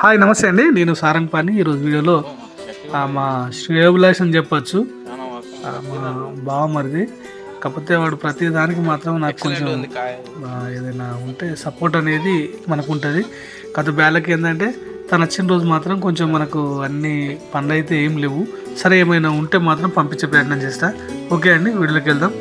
Hi నమస్తే అండి. నేను సారంగ్ పాని ఈరోజు వీడియోలో మా శ్రేయోభిలాష్ అని చెప్పొచ్చు. మా బావమరిది కాకపోతే వాడు ప్రతి దానికి మాత్రం నాకు కొంచెం ఏదైనా ఉంటే సపోర్ట్ అనేది మనకు ఉంటుంది గత బ్యాలకి ఏంటంటే తను వచ్చిన రోజు మాత్రం కొంచెం మనకు అన్ని పనులు అయితే ఏం లేవు. సరే ఏమైనా ఉంటే మాత్రం పంపించే ప్రయత్నం చేస్తా. ఓకే అండి వీడియోకి వెళ్దాం.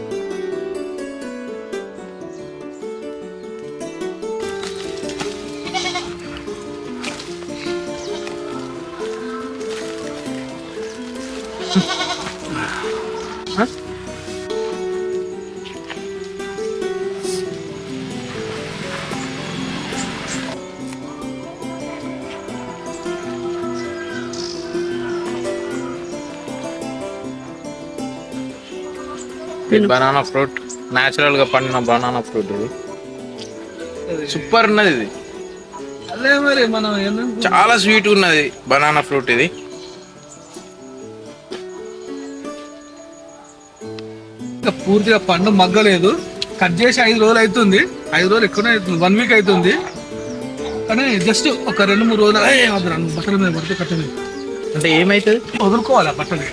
బనానా ఫ్రూట్ న్యాచురల్గా పండిన బనానా ఫ్రూట్ ఇది. సూపర్ ఉన్నది ఇది. అదే మరి మనం చాలా స్వీట్ ఉన్నది బనానా ఫ్రూట్ ఇది. పూర్తిగా పండు మగ్గలేదు. కట్ చేసి ఐదు రోజులు అవుతుంది ఐదు రోజులు ఎక్కువనే అవుతుంది. వన్ వీక్ అవుతుంది కానీ జస్ట్ ఒక రెండు మూడు రోజులు వద్దురా, నువ్వు బట్టల మీద పడితే కట్టలేదు అంటే ఏమైతుంది? వదులుకోవాలి ఆ బట్టలు.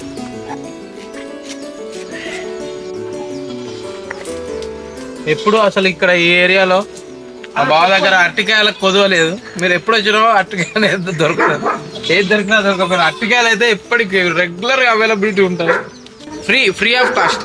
ఎప్పుడు అసలు ఇక్కడ ఈ ఏరియాలో ఆ బావ దగ్గర అరటికాయలకు కొదవలేదు మీరు ఎప్పుడు వచ్చినా అరటికాయలు అయితే దొరకలేదు. ఏది దొరికినా దొరకపోయినా అరటికాయలు అయితే ఎప్పటికి రెగ్యులర్గా అవైలబిలిటీ ఉంటాయి. ఫ్రీ ఫ్రీ ఆఫ్ కాస్ట్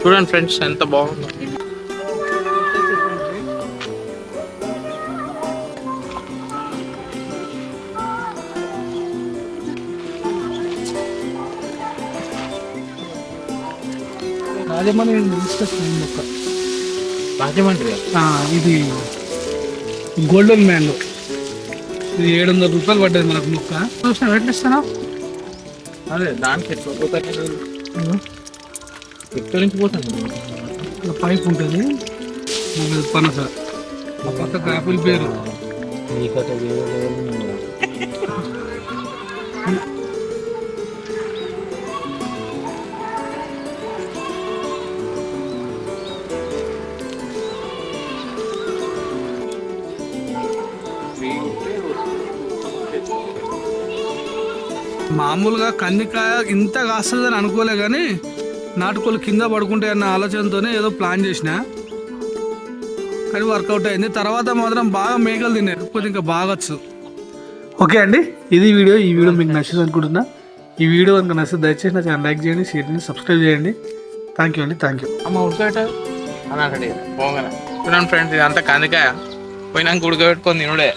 చూడండి ఫ్రెండ్స్ ఎంత బాగుందో. తీసుకొచ్చిన మొక్క రాజమండ్రి? ఆ, ఇది గోల్డెన్ మ్యాంగో ఇది ఏడు వందల రూపాయలు పడ్డది మనకు మొక్క. చూసిన ఎట్లా ఇస్తానా అదే దానికి ఎట్లా పోతాను ఎక్కడి నుంచి పోతాను పైప్ ఉంటుంది. పనస. ఆ పక్కకు యాపిల్ పేరు. మామూలుగా కందికాయ ఇంత కాస్తుందని అనుకోలే కానీ నాటుకోలు కింద పడుకుంటే అన్న ఆలోచనతోనే ఏదో ప్లాన్ చేసిన. కానీ వర్కౌట్ అయింది. తర్వాత మాత్రం బాగా మేకలు తిన్నాయి. లేకపోతే ఇంకా బాగొచ్చు. ఓకే అండి. ఇది వీడియో ఈ వీడియో మీకు నచ్చింది అనుకుంటున్నా. ఈ వీడియో కనుక నచ్చితే దయచేసి నా ఛానల్ లైక్ చేయండి షేర్ చేయండి సబ్స్క్రైబ్ చేయండి. థ్యాంక్ యూ అండి. థ్యాంక్ యూ అమ్మ ఉడకబెట్ట. అని అక్కడ పోగానే. ఫ్రెండ్స్ ఇదంతా కందికాయ. పోయినాక ఉడకబెట్టుకొని తినుడే.